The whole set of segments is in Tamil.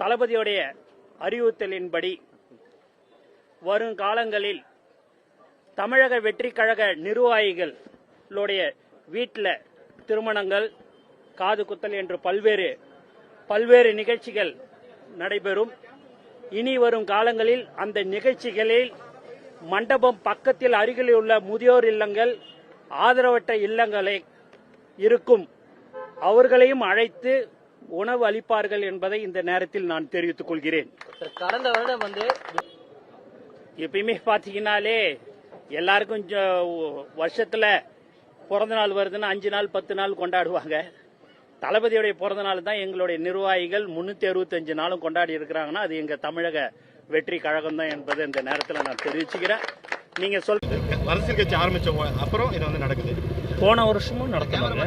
தளபதியுடைய அறிவுறுத்தலின்படி வருங்காலங்களில் தமிழக வெற்றி கழக நிர்வாகிகளுடைய வீட்டில் திருமணங்கள் காது குத்தல் என்று பல்வேறு பல்வேறு நிகழ்ச்சிகள் நடைபெறும். இனி வரும் காலங்களில் அந்த நிகழ்ச்சிகளில் மண்டபம் பக்கத்தில் அருகில் உள்ள முதியோர் இல்லங்கள் ஆதரவற்ற இல்லங்களை இருக்கும். அவர்களையும் அழைத்து உணவு அளிப்பார்கள் என்பதை இந்த நேரத்தில் நான் தெரிவித்துக் கொள்கிறேன். கடந்த வருடம் வந்து எப்பயுமே பார்த்தீங்கன்னாலே எல்லாருக்கும் ஜ- வருஷத்துல பிறந்த நாள் வருதுன்னா அஞ்சு நாள் பத்து நாள் கொண்டாடுவாங்க. தளபதியுடைய பிறந்த நாள் தான் எங்களுடைய நிர்வாகிகள் முன்னூத்தி அறுபத்தஞ்சு நாளும் கொண்டாடி இருக்கிறாங்கன்னா அது எங்க தமிழக வெற்றி கழகம் தான் என்பதை இந்த நேரத்தில் நான் தெரிவிச்சுக்கிறேன். நீங்க சொல் அரசியல் கட்சி ஆரம்பிச்ச அப்புறம் இது வந்து நடக்குது. போன வருஷமும் நடத்தினாங்க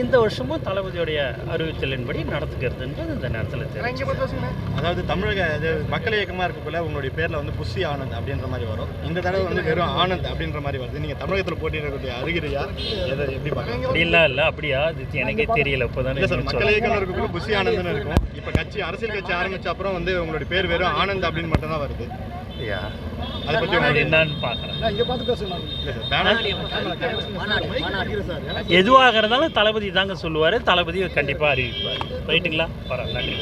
இந்த வருஷமும் தளபதியுடைய அறிவித்தலின்படி நடத்துகிறதுன்றது இந்த நேரத்தில் தெரியும் அதாவது தமிழக இது மக்கள் இயக்கமா இருக்கக்குள்ள உங்களுடைய பேர்ல வந்து புஷி ஆனந்த் அப்படின்ற மாதிரி வரும். இந்த தடவை வந்து வெறும் ஆனந்த் அப்படின்ற மாதிரி வருது. நீங்க தமிழகத்துல போட்டியிடக்கூடிய அருகிறியா எதை எப்படி பாக்குறீங்க அப்படிலாம் இல்லை. அப்படியா? அது எனக்கே தெரியல. இப்போதானே இல்ல சார் மக்கள் இயக்கம் இருக்கக்குள்ள புஷி ஆனந்த்னு இருக்கும். இப்ப கட்சி அரசியல் கட்சி ஆரம்பிச்ச அப்புறம் வந்து உங்களுடைய பேர் வெறும் ஆனந்த் அப்படின்னு மட்டும் தான் வருது. அதை உங்களுக்கு என்னன்னு பார்க்குறேன். இல்ல எதுவாக இருந்தாலும் தளபதி தாங்க சொல்லுவார் தளபதி கண்டிப்பாக அறிவிப்பார். ரைட்டுங்களா பரவாயில்ல நன்றி.